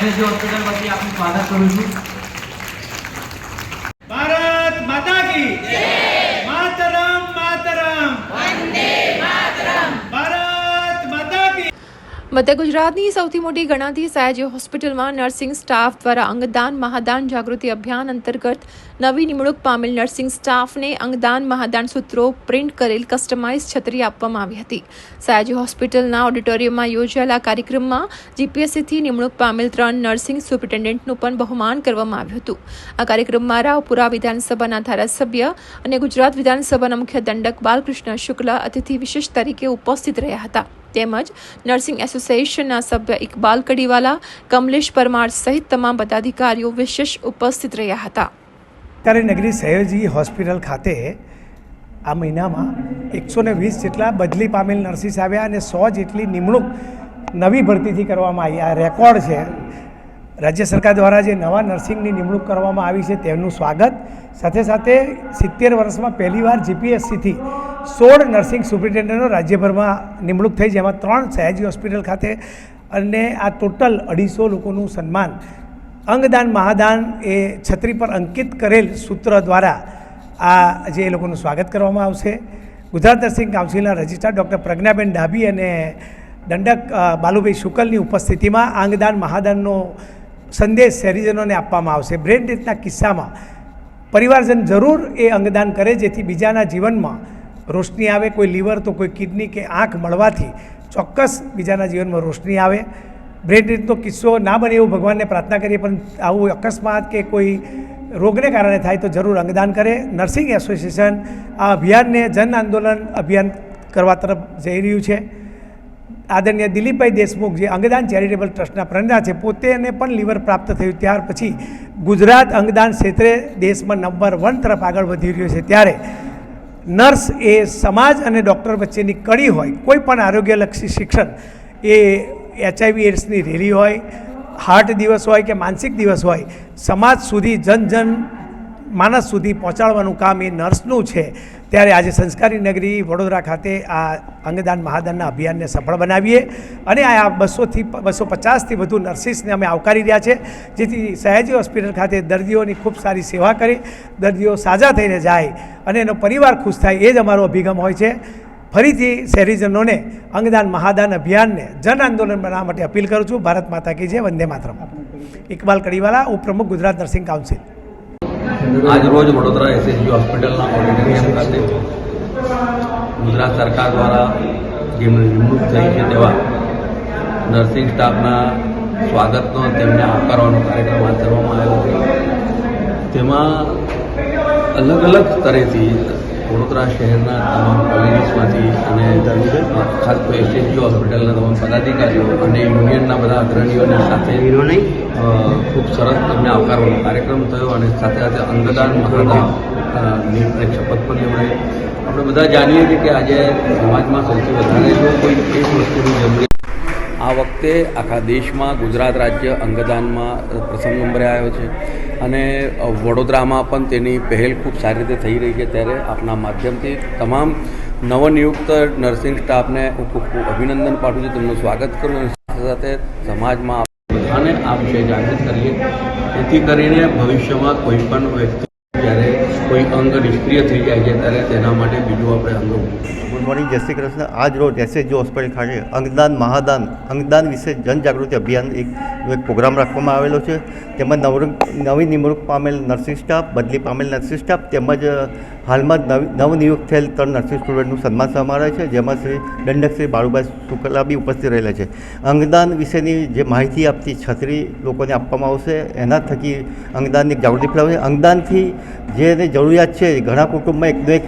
SSG હોસ્પિટલમાંથી આપનું સ્વાગત કરું છું ભારત માતા કી માતરમ માતરમ ભારત માતા કી મધ્ય ગુજરાતની સૌથી મોટી ગણાતી સયાજી હોસ્પિટલમાં નર્સિંગ સ્ટાફ દ્વારા અંગદાન મહાદાન જાગૃતિ અભિયાન અંતર્ગત નવી નિમણૂક પામેલ નર્સિંગ સ્ટાફને અંગદાન મહાદાન સૂત્રો પ્રિન્ટ કરેલ કસ્ટમાઇઝ છત્રી આપવામાં આવી હતી. સયાજી હોસ્પિટલના ઓડિટોરિયમમાં યોજાયેલા કાર્યક્રમમાં જીપીએસસીથી નિમણૂક પામેલ ત્રણ નર્સિંગ સુપ્રિન્ટેન્ડન્ટનું પણ બહુમાન કરવામાં આવ્યું હતું. આ કાર્યક્રમમાં રાવપુરા વિધાનસભાના ધારાસભ્ય અને ગુજરાત વિધાનસભાના મુખ્ય દંડક બાલકૃષ્ણ શુક્લ અતિથિ વિશેષ તરીકે ઉપસ્થિત રહ્યા હતા. તેમજ નર્સિંગ એસોસિએશનના સભ્ય ઇકબાલ કડીવાલા, કમલેશ પરમાર સહિત તમામ પદાધિકારીઓ વિશેષ ઉપસ્થિત રહ્યા હતા. ત્યારે નગરી સહયોજી હોસ્પિટલ ખાતે આ મહિનામાં એકસો ને વીસ જેટલા બદલી પામેલ નર્સિસ આવ્યા અને સો જેટલી નિમણૂક નવી ભરતીથી કરવામાં આવી. આ રેકોર્ડ છે. રાજ્ય સરકાર દ્વારા જે નવા નર્સિંગની નિમણૂક કરવામાં આવી છે તેમનું સ્વાગત. સાથે સાથે સિત્તેર વર્ષમાં પહેલીવાર જીપીએસસીથી સોળ નર્સિંગ સુપ્રિન્ટેન્ડન્ટો રાજ્યભરમાં નિમણૂક થઈ જેમાં ત્રણ સયાજી હોસ્પિટલ ખાતે અને આ ટોટલ અઢીસો લોકોનું સન્માન. અંગદાન મહાદાન એ છત્રી પર અંકિત કરેલ સૂત્ર દ્વારા આ જે એ લોકોનું સ્વાગત કરવામાં આવશે. ગુજરાત નર્સિંગ કાઉન્સિલના રજિસ્ટ્રાર ડૉક્ટર પ્રજ્ઞાબેન ડાભી અને દંડક બાલુભાઈ શુકલની ઉપસ્થિતિમાં અંગદાન મહાદાનનો સંદેશ શહેરીજનોને આપવામાં આવશે. બ્રેન ડેથના કિસ્સામાં પરિવારજન જરૂર એ અંગદાન કરે જેથી બીજાના જીવનમાં રોશની આવે, કોઈ લીવર તો કોઈ કિડની કે આંખ મળવાથી ચોક્કસ બીજાના જીવનમાં રોશની આવે. બ્રેન રીતનો કિસ્સો ના બને એવું ભગવાનને પ્રાર્થના કરીએ, પણ આવું અકસ્માત કે કોઈ રોગને કારણે થાય તો જરૂર અંગદાન કરે. નર્સિંગ એસોસિએશન આ અભિયાનને જન આંદોલન અભિયાન કરવા તરફ જઈ રહ્યું છે. આદરણીય દિલીપભાઈ દેશમુખ જે અંગદાન ચેરિટેબલ ટ્રસ્ટના પ્રણેતા છે પોતેને પણ લીવર પ્રાપ્ત થયું. ત્યાર પછી ગુજરાત અંગદાન ક્ષેત્રે દેશમાં નંબર વન તરફ આગળ વધી રહ્યો છે. ત્યારે નર્સ એ સમાજ અને ડૉક્ટર વચ્ચેની કડી હોય, કોઈ પણ આરોગ્યલક્ષી શિક્ષણ, એ એચઆઈવી એડ્સની રેલી હોય, હાર્ટ દિવસ હોય કે માનસિક દિવસ હોય, સમાજ સુધી જન જન માણસ સુધી પહોંચાડવાનું કામ એ નર્સનું છે. ત્યારે આજે સંસ્કારી નગરી વડોદરા ખાતે આ અંગદાન મહાદાનના અભિયાનને સફળ બનાવીએ અને આ બસોથી બસો પચાસથી વધુ નર્સિસને અમે આવકારી રહ્યા છે. જેથી સયાજી હોસ્પિટલ ખાતે દર્દીઓની ખૂબ સારી સેવા કરી દર્દીઓ સાજા થઈને જાય અને એનો પરિવાર ખુશ થાય એ જ અમારો અભિગમ હોય છે. ફરીથી શહેરીજનોને અંગદાન મહાદાન અભિયાનને જન આંદોલન બનાવવા માટે અપીલ કરું છું. ભારત માતા કી જય વંદે માતરમ. ઇકબાલ કડીવાલા ઉપપ્રમુખ ગુજરાત નર્સિંગ કાઉન્સિલ. આજ રોજ વડોદરા એસએસજી હોસ્પિટલના ઓડિટોરિયમ ખાતે ગુજરાત સરકાર દ્વારા જેમની નિમણૂક થઈ છે તેવા નર્સિંગ સ્ટાફના સ્વાગતનો તેમને આવકારવાનો કાર્યક્રમ હાથ ધરવામાં આવ્યો છે. તેમાં અલગ અલગ સ્તરેથી વડોદરા શહેરના તમામ કોલેજીસમાંથી અને ખાસ તો એસએસજી હોસ્પિટલના તમામ પદાધિકારીઓ અને યુનિયનના બધા અગ્રણીઓની સાથે સરસ તેમને આવકારવાનો કાર્યક્રમ થયો અને સાથે સાથે અંગદાન મહાદાન અ, ની અને શપથ પણ લેવડાવી આપણે બધા જાણીએ છીએ કે આજે સમાજમાં સૌથી વધારે જો કોઈ એક વસ્તુની જરૂરિયાત આ વખતે આખા દેશમાં ગુજરાત રાજ્ય અંગદાનમાં પ્રથમ નંબરે આવ્યો છે. અને વડોદરામાં પણ તેની પહેલ ખૂબ સારી રીતે થઈ રહી છે. ત્યારે આપના માધ્યમથી તમામ નવનિયુક્ત નર્સિંગ સ્ટાફને હું ખૂબ ખૂબ અભિનંદન પાઠવું છું. તેમનું સ્વાગત કરું અને સાથે સાથે સમાજમાં બધાને આ વિશે જાગૃત કરીએ, જેથી કરીને ભવિષ્યમાં કોઈ પણ વ્યક્તિ જ્યારે કોઈ અંગ નિષ્ક્રિય થઈ જાય છે, ત્યારે તેના માટે બીજું આપણે અંગ ગુડ મોર્નિંગ જય શ્રી કૃષ્ણ. આજ રોજ એસએચજી હોસ્પિટલ ખાતે અંગદાન, મહાદાન, અંગદાન વિશે જનજાગૃતિ અભિયાન એક પ્રોગ્રામ રાખવામાં આવેલો છે. તેમાં નવ નવી નિમણૂક પામેલ નર્સિંગ સ્ટાફ, બદલી પામેલ નર્સિંગ સ્ટાફ તેમજ હાલમાં નવી નવનિયુક્ત થયેલ ત્રણ નર્સિંગ સ્ટુડન્ટનું સન્માન સમારોહ છે, જેમાં શ્રી દંડક શ્રી બાળુભાઈ શુક્લા બી ઉપસ્થિત રહેલા છે. અંગદાન વિશેની જે માહિતી આપતી છત્રી લોકોને આપવામાં આવશે, એના થકી અંગદાનની જાગૃતિ ફેલાવશે. અંગદાનથી જેને જરૂરિયાત છે ઘણા કુટુંબમાં એકનો એક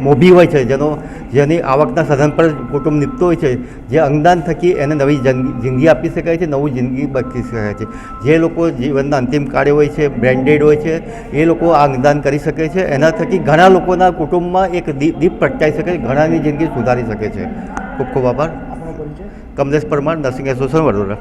મોભી હોય છે જેનો જેની આવકના સાધન પર કુટુંબ નીપતો હોય છે જે અંગદાન થકી એને નવી જિંદગી આપી શકાય છે નવું જિંદગી બચી શકાય છે. જે લોકો જીવનના અંતિમ કાળે હોય છે બ્રેન્ડેડ હોય છે એ લોકો આ અંગદાન કરી શકે છે એના થકી ઘણા લોકોના કુટુંબમાં એક દીપ દીપ પ્રગટાઈ શકે છે ઘણાની જિંદગી સુધારી શકે છે. ખૂબ ખૂબ આભાર. Kamlesh Parmar nursing association Vadodara.